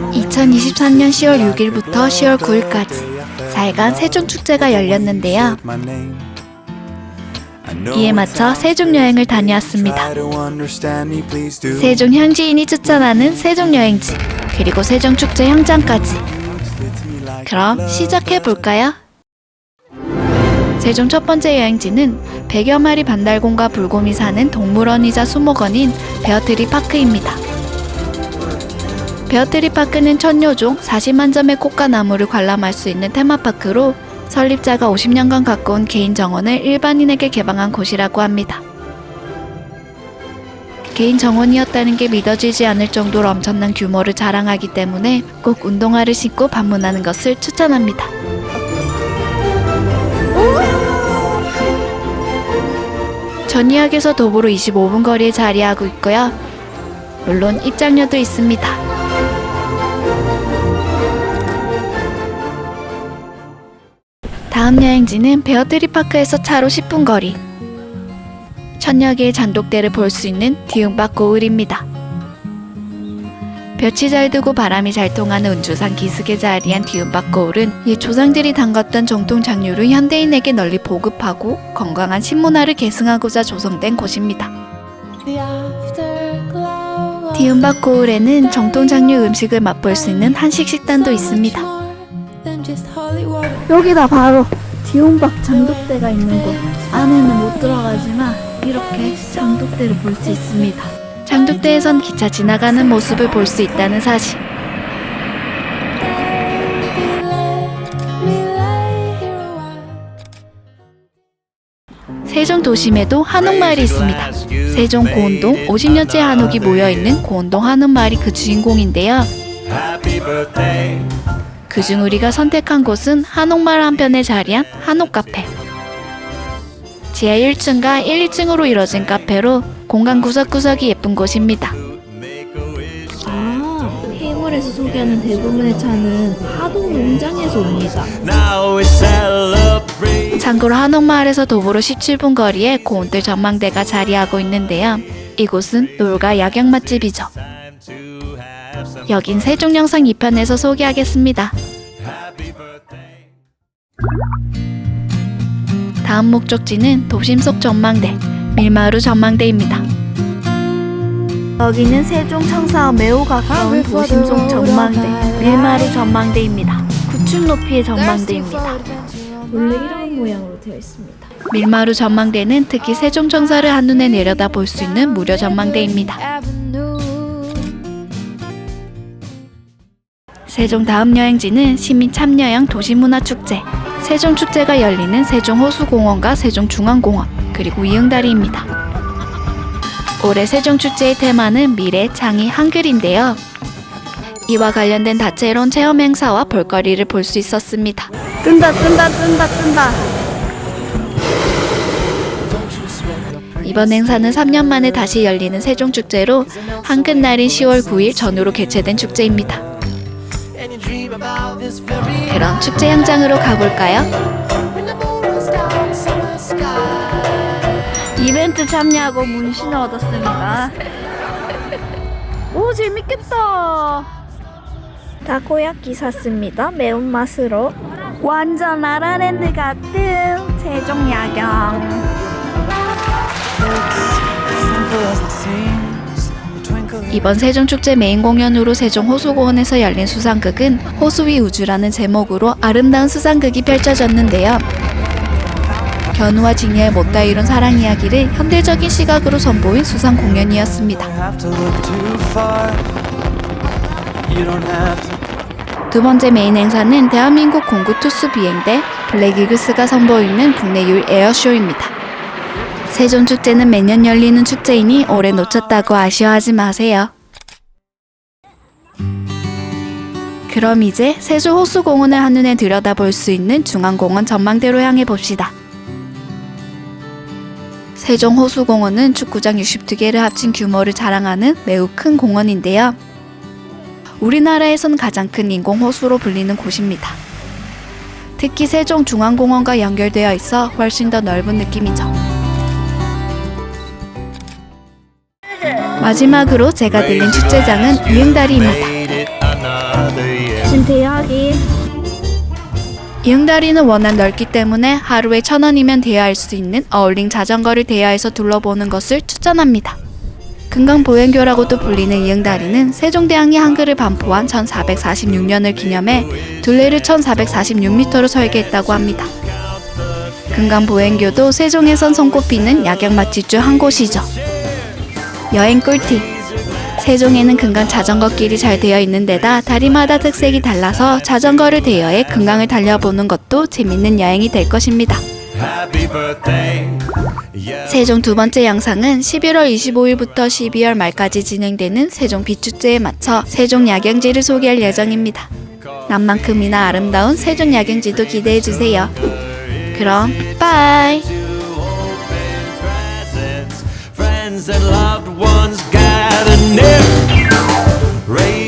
2023년 10월 6일부터 10월 9일까지 4일간 세종축제가 열렸는데요. 이에 맞춰 세종 여행을 다녀왔습니다. 세종 현지인이 추천하는 세종 여행지 그리고 세종 축제 현장까지 그럼 시작해 볼까요? 세종 첫 번째 여행지는 100여 마리 반달곰과 불곰이 사는 동물원이자 수목원인 베어트리 파크입니다. 베어트리 파크는 천여종 40만 점의 꽃과 나무를 관람할 수 있는 테마파크로 설립자가 50년간 가까운 개인 정원을 일반인에게 개방한 곳이라고 합니다. 개인 정원이었다는 게 믿어지지 않을 정도로 엄청난 규모를 자랑하기 때문에 꼭 운동화를 신고 방문하는 것을 추천합니다. 전이역에서 도보로 25분 거리에 자리하고 있고요. 물론 입장료도 있습니다. 다음 여행지는 베어트리 파크에서 차로 10분 거리. 천여개의 잔독대를 볼 수 있는 디움박 고을입니다. 볕이 잘 두고 바람이 잘 통하는 운주산 기슭에 자리한 디움박 고을은 옛 조상들이 담갔던 정통 장류를 현대인에게 널리 보급하고 건강한 신문화를 계승하고자 조성된 곳입니다. 디움박 고을에는 정통 장류 음식을 맛볼 수 있는 한식 식단도 있습니다. 여기다 바로 디온박 장독대가 있는 곳. 안에는 못 들어가지만 이렇게 장독대를 볼 수 있습니다. 장독대에선 기차 지나가는 모습을 볼 수 있다는 사실. 세종 도심에도 한옥마을이 있습니다. 세종 고운동 50년째 한옥이 모여있는 고운동 한옥마을이 그 주인공인데요. 그중 우리가 선택한 곳은 한옥마을 한편에 자리한 한옥 카페. 지하 1층과 1, 2층으로 이뤄진 카페로 공간 구석구석이 예쁜 곳입니다. 아, 해물에서 소개하는 대부분의 차는 하동 농장에서 옵니다. Now we celebrate. 참고로 한옥마을에서 도보로 17분 거리에 고운들 전망대가 자리하고 있는데요. 이곳은 놀과 야경 맛집이죠. 여긴 세종 영상 2편에서 소개하겠습니다. 다음 목적지는 도심 속 전망대, 밀마루 전망대입니다. 여기는 세종 청사와 매우 가까운 도심 속 전망대, 밀마루 전망대입니다. 9층 높이의 전망대입니다. 원래 이런 모양으로 되어 있습니다. 밀마루 전망대는 특히 세종 청사를 한눈에 내려다 볼 수 있는 무료 전망대입니다. 세종 다음 여행지는 시민 참여형 도시문화축제, 세종축제가 열리는 세종호수공원과 세종중앙공원, 그리고 이응다리입니다. 올해 세종축제의 테마는 미래, 창의, 한글인데요. 이와 관련된 다채로운 체험 행사와 볼거리를 볼 수 있었습니다. 뜬다, 뜬다, 뜬다, 뜬다. 이번 행사는 3년 만에 다시 열리는 세종축제로 한글날인 10월 9일 전후로 개최된 축제입니다. 그럼 축제 현장으로 가볼까요? 이벤트 참여하고 문신을 얻었습니다. 오 재밌겠다. 타코야끼 샀습니다. 매운맛으로. 완전 라라랜드 같은 세종 야경. 이번 세종축제 메인 공연으로 세종 호수공원에서 열린 수상극은 호수 위 우주라는 제목으로 아름다운 수상극이 펼쳐졌는데요. 견우와 직녀의 못다 이룬 사랑 이야기를 현대적인 시각으로 선보인 수상 공연이었습니다. 두 번째 메인 행사는 대한민국 공구 투스 비행대 블랙 이글스가 선보이는 국내 유일 에어쇼입니다. 세종 축제는 매년 열리는 축제이니 올해 놓쳤다고 아쉬워하지 마세요. 그럼 이제 세종 호수공원을 한눈에 들여다볼 수 있는 중앙공원 전망대로 향해 봅시다. 세종 호수공원은 축구장 62개를 합친 규모를 자랑하는 매우 큰 공원인데요. 우리나라에선 가장 큰 인공 호수로 불리는 곳입니다. 특히 세종 중앙공원과 연결되어 있어 훨씬 더 넓은 느낌이죠. 마지막으로 제가 들린 축제장은 이응다리입니다. Another 이응다리는 대여하기. 이응다리는 워낙 넓기 때문에 하루에 천 원이면 대여할 수 있는 어울링 자전거를 대여해서 둘러보는 것을 추천합니다. 금강보행교라고도 불리는 이응다리는 세종대왕이 한글을 반포한 1446년을 기념해 둘레를 1446m로 설계했다고 합니다. 금강보행교도 세종에선 손꼽히는 야경 맛집 중 한 곳이죠. 여행 꿀팁 세종에는 금강 자전거 길이 잘 되어 있는 데다 다리마다 특색이 달라서 자전거를 대여해 금강을 달려보는 것도 재밌는 여행이 될 것입니다. 세종 두 번째 영상은 11월 25일부터 12월 말까지 진행되는 세종 빛축제에 맞춰 세종 야경지를 소개할 예정입니다. 남만큼이나 아름다운 세종 야경지도 기대해 주세요. 그럼 빠이. friends and loved ones gathered near. Rain